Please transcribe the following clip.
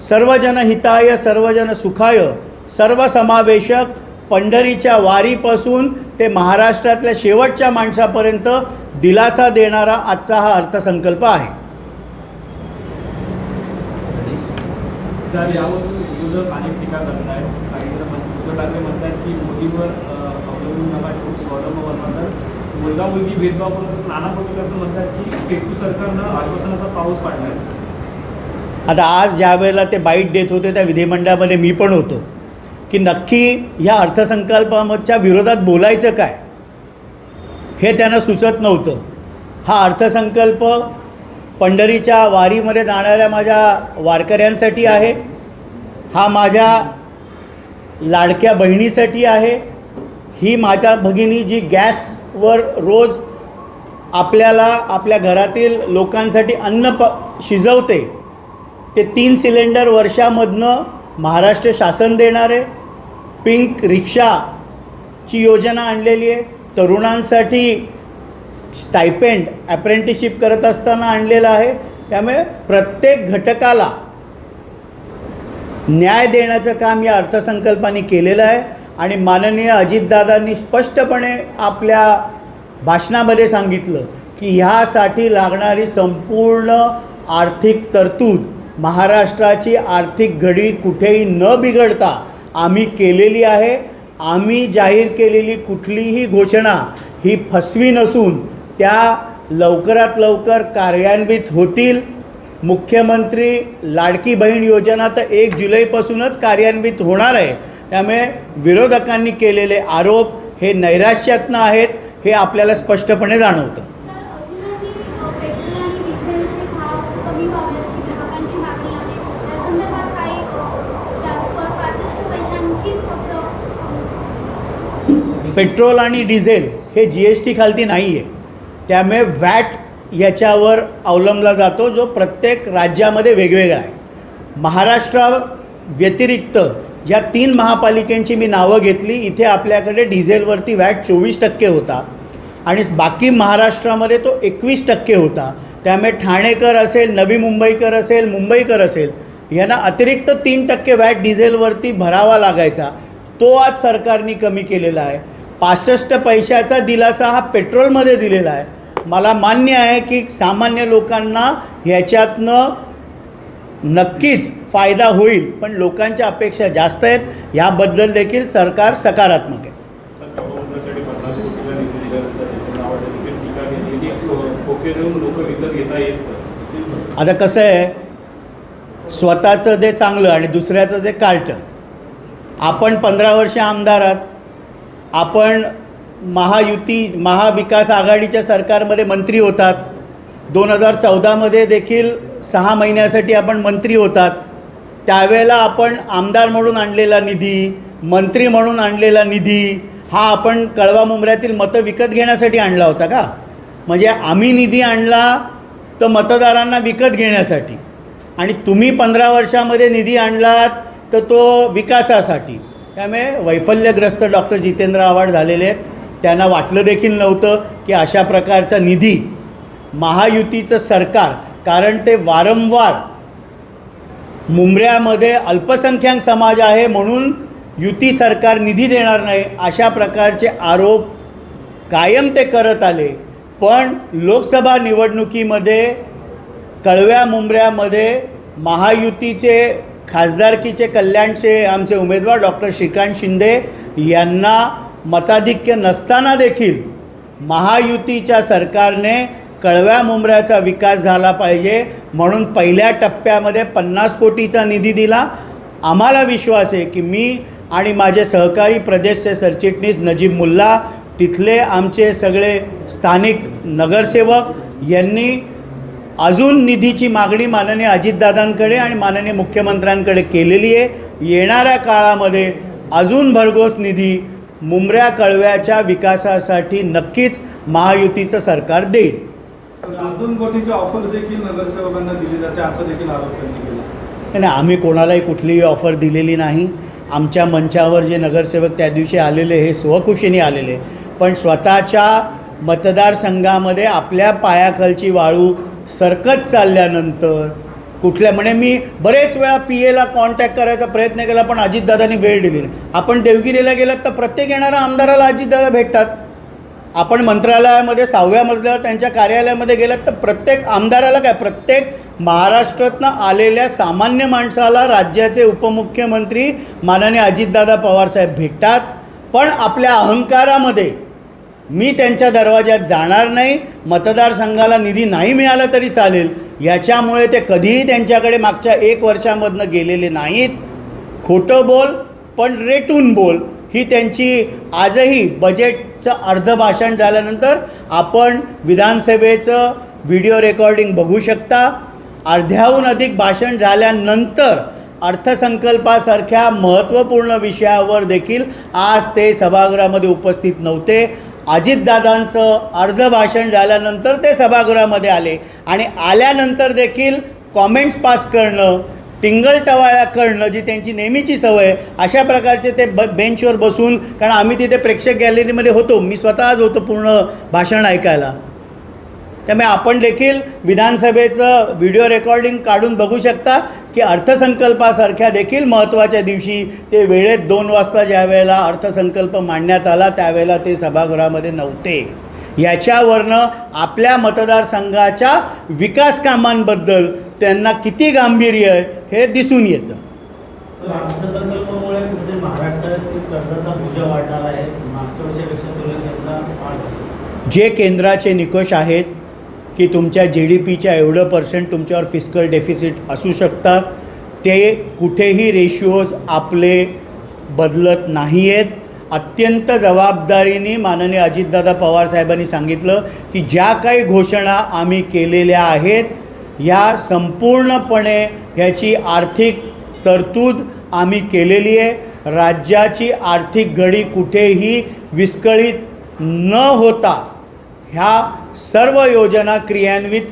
सर्वजन हिताय सर्वजन सुखाय. सर्वसमावेशक पंढरीच्या वारीपासून ते महाराष्ट्रातल्या शेवटच्या माणसापर्यंत दिलासा देणारा आजचा हा अर्थसंकल्प आहे. मुलगा मुलगी भेदभाव करून नाना पटोले असं म्हणतात की केसू सरकारनं आश्वासनाचा पाऊस पाडलाय. आता आज ज्या वेळेला ते बाईट देत होते त्या विधिमंडळामध्ये मी पण होतो. की नक्की ह्या अर्थसंकल्पाच्या विरोधात बोलायचं काय? हे त्यांना सुचत नव्हतं. हा अर्थसंकल्प पंढरीच्या वारीमध्ये जाणाऱ्या माझ्या वारकऱ्यांसाठी आहे. हा माझ्या लाडक्या बहिणीसाठी आहे. ही माझ्या भगिनी जी गॅसवर रोज आपल्याला आपल्या घरातील लोकांसाठी अन्न प शिजवते ते तीन सिलेंडर वर्षामधनं महाराष्ट्र शासन देणार आहे पिंक रिक्षाची योजना आणलेली आहे. तरुणांसाठी स्टायपेंड अप्रेंटिसशिप करत असताना आणलेलं आहे. त्यामुळे प्रत्येक घटकाला न्याय देण्याचं काम या अर्थसंकल्पाने केलेलं आहे. आणि माननीय अजितदादांनी स्पष्टपणे आपल्या भाषणामध्ये सांगितलं की ह्यासाठी लागणारी संपूर्ण आर्थिक तरतूद महाराष्ट्राची आर्थिक घडी कुठेही न बिघडता आम्ही केलेली आहे. आम्ही जाहीर केलेली कुठलीही घोषणा ही फसवी नसून त्या लवकरात लवकर कार्यान्वित होतील. मुख्यमंत्री लाडकी बहीण योजना तर एक जुलैपासूनच कार्यान्वित होणार आहे. त्यामुळे विरोधकांनी केलेले आरोप हे नैराश्यातनं आहेत हे आपल्याला स्पष्टपणे जाणवतं सर अजूनही अ, पेट्रोल आणि डिझेलचे भाव कमी व्हावयाची ग्राहकांची मागणी आहे त्या संदर्भात काही अ, जास्त पासष्ट पैशांचीच फक्त पेट्रोल आणि डिझेल हे जी एस टी खालती नाही आहे त्यामुळे वॅट याच्यावर अवलंबला जातो जो प्रत्येक राज्यामध्ये वेगवेगळा आहे. महाराष्ट्रा व्यतिरिक्त ज्या तीन महापालिकेंची मी नावं घेतली इथे आपल्याकडे डिझेलवरती वॅट चोवीस टक्के होता. आणि बाकी महाराष्ट्रामध्ये तो एकवीस टक्के होता. त्यामुळे ठाणेकर असेल नवी मुंबईकर असेल मुंबईकर असेल यांना अतिरिक्त तीन टक्के वॅट डिझेलवरती भरावा लागायचा. तो आज सरकारने कमी केलेला आहे. पासष्ट पैशाचा दिलासा हा पेट्रोलमध्ये दिलेला आहे. मला मान्य आहे की सामान्य लोकांना ह्याच्यातनं नक्कीच फायदा होईल पण लोकांच्या अपेक्षा जास्त आहेत. ह्याबद्दल देखील सरकार सकारात्मक आहे. आता कसं आहे स्वतःचं जे चांगलं आणि दुसऱ्याचं जे कार्ट आपण पंधरा वर्ष आमदारात आपण महायुती महाविकास आघाडीच्या सरकारमध्ये मंत्री होतात. दोन हजार चौदामध्ये देखील सहा महिन्यासाठी आपण मंत्री होतात. त्यावेळेला आपण आमदार म्हणून आणलेला निधी मंत्री म्हणून आणलेला निधी हा आपण कळवा मुंबऱ्यातील मतं विकत घेण्यासाठी आणला होता का? म्हणजे आम्ही निधी आणला तर मतदारांना विकत घेण्यासाठी. आणि तुम्ही पंधरा वर्षामध्ये निधी आणलात तर तो विकासासाठी. त्यामुळे वैफल्यग्रस्त डॉक्टर जितेंद्र आव्हाड झालेले आहेत. त्यांना वाटलं देखील नव्हतं की अशा प्रकारचा निधी महायुतीचं सरकार कारण ते वारंवार मुंबऱ्यामध्ये अल्पसंख्याक समाज आहे म्हणून युती सरकार निधी देणार नाही अशा प्रकारचे आरोप कायम ते करत आले. पण लोकसभा निवडणुकीमध्ये कळव्या मुंबऱ्यामध्ये महायुतीचे खासदारकीचे कल्याणचे आमचे उमेदवार डॉक्टर श्रीकांत शिंदे यांना मताधिक्य नसताना देखील महायुतीच्या सरकारने कळव्या मुंबऱ्याचा विकास झाला पाहिजे म्हणून पहिल्या टप्प्यामध्ये पन्नास कोटीचा निधी दिला. आम्हाला विश्वास आहे की मी आणि माझे सहकारी प्रदेशचे सरचिटणीस नजीब मुल्ला तिथले आमचे सगळे स्थानिक नगरसेवक यांनी अजून निधीची मागणी माननीय अजितदादांकडे आणि माननीय मुख्यमंत्र्यांकडे केलेली आहे. येणाऱ्या काळामध्ये अजून भरघोस निधी मुंबऱ्या कळव्याच्या विकासासाठी नक्कीच महायुतीचं सरकार देईल. दोन दोन कोटीची ऑफर देखील नगरसेवकांना दिली जाते असं देखील आरोप त्यांनी केला. नाही, नाही आम्ही कोणालाही कुठलीही ऑफर दिलेली नाही. आमच्या मंचावर जे नगरसेवक त्या दिवशी आलेले हे स्वखुशीने आलेले. पण स्वतःच्या मतदारसंघामध्ये आपल्या पायाखालची वाळू सरकत चालल्यानंतर कुठल्या म्हणे मी बरेच वेळा पी एला कॉन्टॅक्ट करायचा प्रयत्न केला पण अजितदादांनी वेळ दिली नाही. आपण देवगिरीला गेलात तर प्रत्येक येणाऱ्या आमदाराला अजितदादा भेटतात. आपण मंत्रालयामध्ये सहाव्या मजल्यावर त्यांच्या कार्यालयामध्ये गेलात तर प्रत्येक आमदाराला काय? प्रत्येक महाराष्ट्रातनं आलेल्या सामान्य माणसाला राज्याचे उपमुख्यमंत्री माननीय अजितदादा पवारसाहेब भेटतात. पण आपल्या अहंकारामध्ये मी त्यांच्या दरवाज्यात जाणार नाही मतदारसंघाला निधी नाही मिळाला तरी चालेल. याच्यामुळे ते कधीही त्यांच्याकडे मागच्या एक वर्षामधनं गेलेले नाहीत. खोटं बोल पण रेटून बोल ही त्यांची आजही बजेटचं अर्ध भाषण झाल्यानंतर आपण विधानसभेचं व्हिडिओ रेकॉर्डिंग बघू शकता. अर्ध्याहून अधिक भाषण झाल्यानंतर अर्थसंकल्पासारख्या महत्त्वपूर्ण विषयावर देखील आज ते सभागृहामध्ये उपस्थित नव्हते. अजितदादांचं अर्ध भाषण झाल्यानंतर ते सभागृहामध्ये आले. आणि आल्यानंतर देखील कॉमेंट्स पास करणं टिंगलटवाळ्या करणं जी त्यांची नेहमीची सवय आहे, अशा प्रकारचे ते ब बेंचवर बसून कारण आम्ही तिथे प्रेक्षक गॅलरीमध्ये होतो. मी स्वतःच होतो पूर्ण भाषण ऐकायला. त्यामुळे आपण देखील विधानसभेचं व्हिडिओ रेकॉर्डिंग काढून बघू शकता. की अर्थसंकल्पासारख्या देखील महत्त्वाच्या दिवशी ते वेळेत दोन वाजता ज्या वेळेला अर्थसंकल्प मांडण्यात आला त्यावेळेला ते सभागृहामध्ये नव्हते. याच्यावरनं आपल्या मतदारसंघाच्या विकास कामांबद्दल त्यांना किती गांभीर्य आहे हे दिसून येतं. जे केंद्राचे निकष आहेत की तुमच्या जी डी पीच्या एवढं पर्सेंट तुमच्यावर फिस्कल डेफिसिट असू शकतात. ते कुठेही रेशिओज आपले बदलत नाही आहेत अत्यंत जबाबदारीने माननीय अजितदादा पवार साहेबांनी सांगितलं की ज्या काही घोषणा आम्ही केलेल्या आहेत या संपूर्णपणे ह्याची आर्थिक तरतूद आम्ही केलेली आहे. राज्याची आर्थिक घडी कुठेही विस्कळीत न होता ह्या सर्व योजना क्रियान्वित